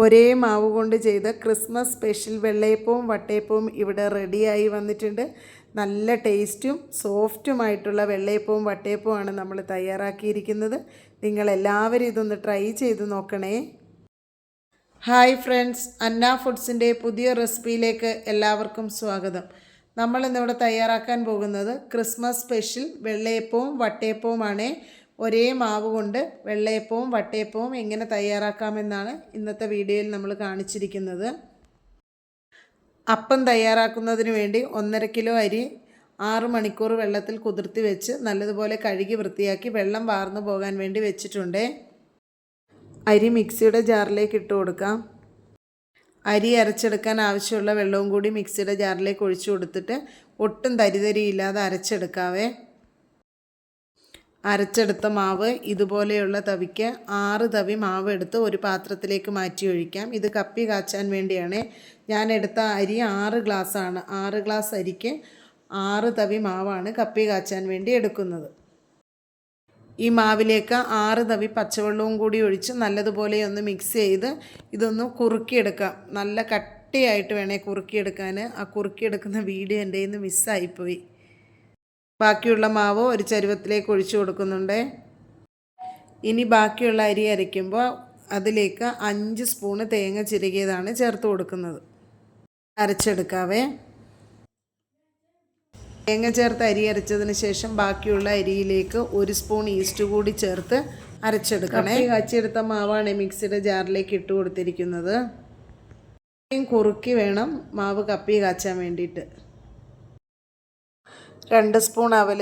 ഒരേ മാവ് കൊണ്ട് ചെയ്ത ക്രിസ്മസ് സ്പെഷ്യൽ വെള്ളയപ്പവും വട്ടയപ്പവും ഇവിടെ റെഡിയായി വന്നിട്ടുണ്ട്. നല്ല ടേസ്റ്റും സോഫ്റ്റുമായിട്ടുള്ള വെള്ളയപ്പവും വട്ടയപ്പവുമാണ് നമ്മൾ തയ്യാറാക്കിയിരിക്കുന്നത്. നിങ്ങളെല്ലാവരും ഇതൊന്ന് ട്രൈ ചെയ്ത് നോക്കണേ. ഹായ് ഫ്രണ്ട്സ് അന്ന ഫുഡ്സിന്റെ പുതിയ റെസിപ്പിയിലേക്ക് എല്ലാവർക്കും സ്വാഗതം. നമ്മൾ ഇന്നിവിടെ തയ്യാറാക്കാൻ പോകുന്നത് ക്രിസ്മസ് സ്പെഷ്യൽ വെള്ളയപ്പവും വട്ടയപ്പവുമാണ്. ഒരേ മാവ് കൊണ്ട് വെള്ളയപ്പവും വട്ടയപ്പവും എങ്ങനെ തയ്യാറാക്കാമെന്നാണ് ഇന്നത്തെ വീഡിയോയിൽ നമ്മൾ കാണിച്ചിരിക്കുന്നത്. അപ്പം തയ്യാറാക്കുന്നതിന് വേണ്ടി ഒന്നര കിലോ അരി ആറ് മണിക്കൂർ വെള്ളത്തിൽ കുതിർത്തി വെച്ച് നല്ലതുപോലെ കഴുകി വൃത്തിയാക്കി വെള്ളം വാർന്നു പോകാൻ വേണ്ടി വെച്ചിട്ടുണ്ട്. അരി മിക്സിയുടെ ജാറിലേക്ക് ഇട്ട് കൊടുക്കാം. അരി അരച്ചെടുക്കാൻ ആവശ്യമുള്ള വെള്ളവും കൂടി മിക്സിയുടെ ജാറിലേക്ക് ഒഴിച്ചു കൊടുത്തിട്ട് ഒട്ടും തരിതരിയില്ലാതെ അരച്ചെടുക്കാവേ. അരച്ചെടുത്ത മാവ് ഇതുപോലെയുള്ള തവിക്ക് ആറ് തവി മാവ് എടുത്ത് ഒരു പാത്രത്തിലേക്ക് മാറ്റി ഒഴിക്കാം. ഇത് കപ്പി കാച്ചാൻ വേണ്ടിയാണ്. ഞാൻ എടുത്ത അരി ആറ് ഗ്ലാസ്സാണ്. ആറ് ഗ്ലാസ് അരിക്ക് ആറ് തവി മാവാണ് കപ്പി കാച്ചാൻ വേണ്ടി എടുക്കുന്നത്. ഈ മാവിലേക്ക് ആറ് തവി പച്ചവെള്ളവും കൂടി ഒഴിച്ച് നല്ലതുപോലെ ഒന്ന് മിക്സ് ചെയ്ത് ഇതൊന്ന് കുറുക്കിയെടുക്കാം. നല്ല കട്ടിയായിട്ട് വേണേൽ കുറുക്കിയെടുക്കാൻ ആ കുറുക്കിയെടുക്കുന്ന വീഡിയോ എന്റെ നിന്ന് മിസ്സായിപ്പോയി ബാക്കിയുള്ള മാവ് ഒരു ചരുവത്തിലേക്ക് ഒഴിച്ചു കൊടുക്കുന്നുണ്ട്. ഇനി ബാക്കിയുള്ള അരി അരയ്ക്കുമ്പോൾ അതിലേക്ക് അഞ്ച് സ്പൂണ് തേങ്ങ ചിരകിയതാണ് ചേർത്ത് കൊടുക്കുന്നത്. അരച്ചെടുക്കാവേ. തേങ്ങ ചേർത്ത് അരി അരച്ചതിന് ശേഷം ബാക്കിയുള്ള അരിയിലേക്ക് ഒരു സ്പൂൺ ഈസ്റ്റ് കൂടി ചേർത്ത് അരച്ചെടുക്കണേ. കാച്ചിയെടുത്ത മാവാണ് മിക്സിയുടെ ജാറിലേക്ക് ഇട്ട് കൊടുത്തിരിക്കുന്നത്. കുറുക്കി വേണം മാവ് കപ്പി കാച്ചാൻ വേണ്ടിയിട്ട്. രണ്ട് സ്പൂൺ അവൽ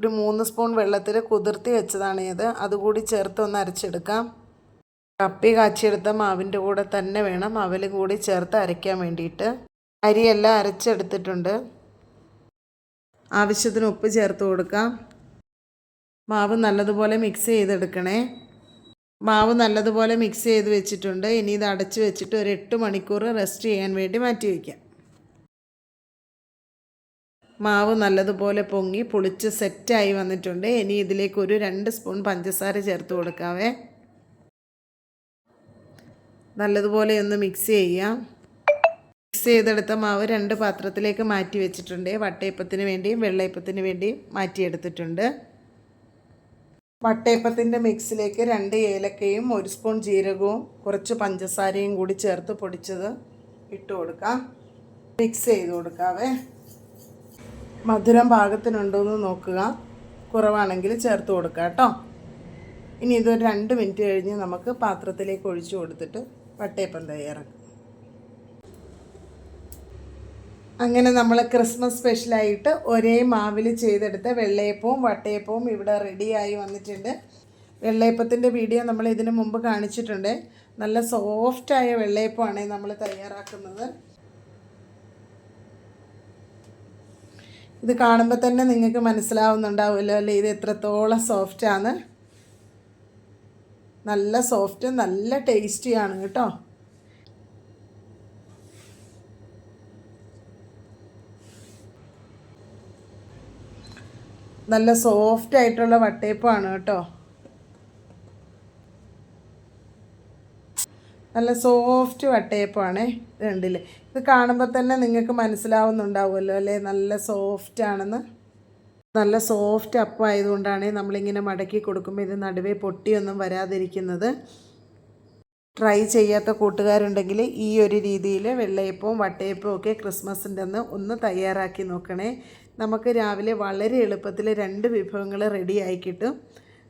ഒരു മൂന്ന് സ്പൂൺ വെള്ളത്തിൽ കുതിർത്തി വെച്ചതാണ് ഇത്. അതുകൂടി ചേർത്ത് ഒന്ന് അരച്ചെടുക്കാം. കപ്പി കാച്ചിയെടുത്ത മാവിന്റെ കൂടെ തന്നെ വേണം അവൽ കൂടി ചേർത്ത് അരയ്ക്കാൻ വേണ്ടിയിട്ട്. അരിയെല്ലാം അരച്ചെടുത്തിട്ടുണ്ട്. ആവശ്യത്തിന് ഉപ്പ് ചേർത്ത് കൊടുക്കാം. മാവ് നല്ലതുപോലെ മിക്സ് ചെയ്തെടുക്കണേ. മാവ് നല്ലതുപോലെ മിക്സ് ചെയ്ത് വെച്ചിട്ടുണ്ട്. ഇനി ഇത് അടച്ച് വെച്ചിട്ട് ഒരു എട്ട് മണിക്കൂർ റെസ്റ്റ് ചെയ്യാൻ വേണ്ടി മാറ്റി വയ്ക്കാം മാവ് നല്ലതുപോലെ പൊങ്ങി പുളിച്ച് സെറ്റായി വന്നിട്ടുണ്ട്. ഇനി ഇതിലേക്ക് ഒരു രണ്ട് സ്പൂൺ പഞ്ചസാര ചേർത്ത് കൊടുക്കാവേ. നല്ലതുപോലെ ഒന്ന് മിക്സ് ചെയ്യാം. മിക്സ് ചെയ്തെടുത്ത മാവ് രണ്ട് പാത്രത്തിലേക്ക് മാറ്റി വെച്ചിട്ടുണ്ട്. വട്ടയപ്പത്തിന് വേണ്ടിയും വെള്ളയപ്പത്തിന് വേണ്ടിയും മാറ്റിയെടുത്തിട്ടുണ്ട്. വട്ടയപ്പത്തിന്റെ മിക്സിലേക്ക് രണ്ട് ഏലക്കയും ഒരു സ്പൂൺ ജീരകവും കുറച്ച് പഞ്ചസാരയും കൂടി ചേർത്ത് പൊടിച്ചത് ഇട്ട് കൊടുക്കാം. മിക്സ് ചെയ്ത് കൊടുക്കാവേ. മധുരം പാകത്തിനുണ്ടോ എന്ന് നോക്കുക. കുറവാണെങ്കിൽ ചേർത്ത് കൊടുക്കുക കേട്ടോ. ഇനി ഇതൊരു രണ്ട് മിനിറ്റ് കഴിഞ്ഞ് നമുക്ക് പാത്രത്തിലേക്ക് ഒഴിച്ചു കൊടുത്തിട്ട് വട്ടയപ്പം തയ്യാറാക്കാം. അങ്ങനെ നമ്മൾ ക്രിസ്മസ് സ്പെഷ്യലായിട്ട് ഒരേ മാവിൽ ചെയ്തെടുത്ത വെള്ളയപ്പവും വട്ടയപ്പവും ഇവിടെ റെഡിയായി വന്നിട്ടുണ്ട്. വെള്ളയപ്പത്തിന്റെ വീഡിയോ നമ്മൾ ഇതിനു മുമ്പ് കാണിച്ചിട്ടുണ്ട്. നല്ല സോഫ്റ്റായ വെള്ളയപ്പമാണ് നമ്മൾ തയ്യാറാക്കുന്നത്. ഇത് കാണുമ്പോൾ തന്നെ നിങ്ങൾക്ക് മനസ്സിലാവുന്നുണ്ടാവുമല്ലോ അല്ലേ? ഇത് എത്രത്തോളം സോഫ്റ്റാണ് നല്ല സോഫ്റ്റ് നല്ല ടേസ്റ്റിയാണ് കേട്ടോ. നല്ല സോഫ്റ്റ് ആയിട്ടുള്ള വട്ടയപ്പമാണ് കേട്ടോ. നല്ല സോഫ്റ്റ് വട്ടയപ്പമാണ് രണ്ടിൽ ഇത് കാണുമ്പോൾ തന്നെ നിങ്ങൾക്ക് മനസ്സിലാവുന്നുണ്ടാവുമല്ലോ അല്ലേ? നല്ല സോഫ്റ്റ് ആണെന്ന്. നല്ല സോഫ്റ്റ് അപ്പം ആയതുകൊണ്ടാണ് നമ്മളിങ്ങനെ മടക്കി കൊടുക്കുമ്പോൾ ഇത് നടുവേ പൊട്ടിയൊന്നും വരാതിരിക്കുന്നത്. ട്രൈ ചെയ്യാത്ത കൂട്ടുകാരുണ്ടെങ്കിൽ ഈ ഒരു രീതിയിൽ വെള്ളയപ്പവും വട്ടയപ്പവും ഒക്കെ ക്രിസ്മസിന്റെ അന്ന് ഒന്ന് തയ്യാറാക്കി നോക്കണേ. നമുക്ക് രാവിലെ വളരെ എളുപ്പത്തിൽ രണ്ട് വിഭവങ്ങൾ റെഡിയായി കിട്ടും.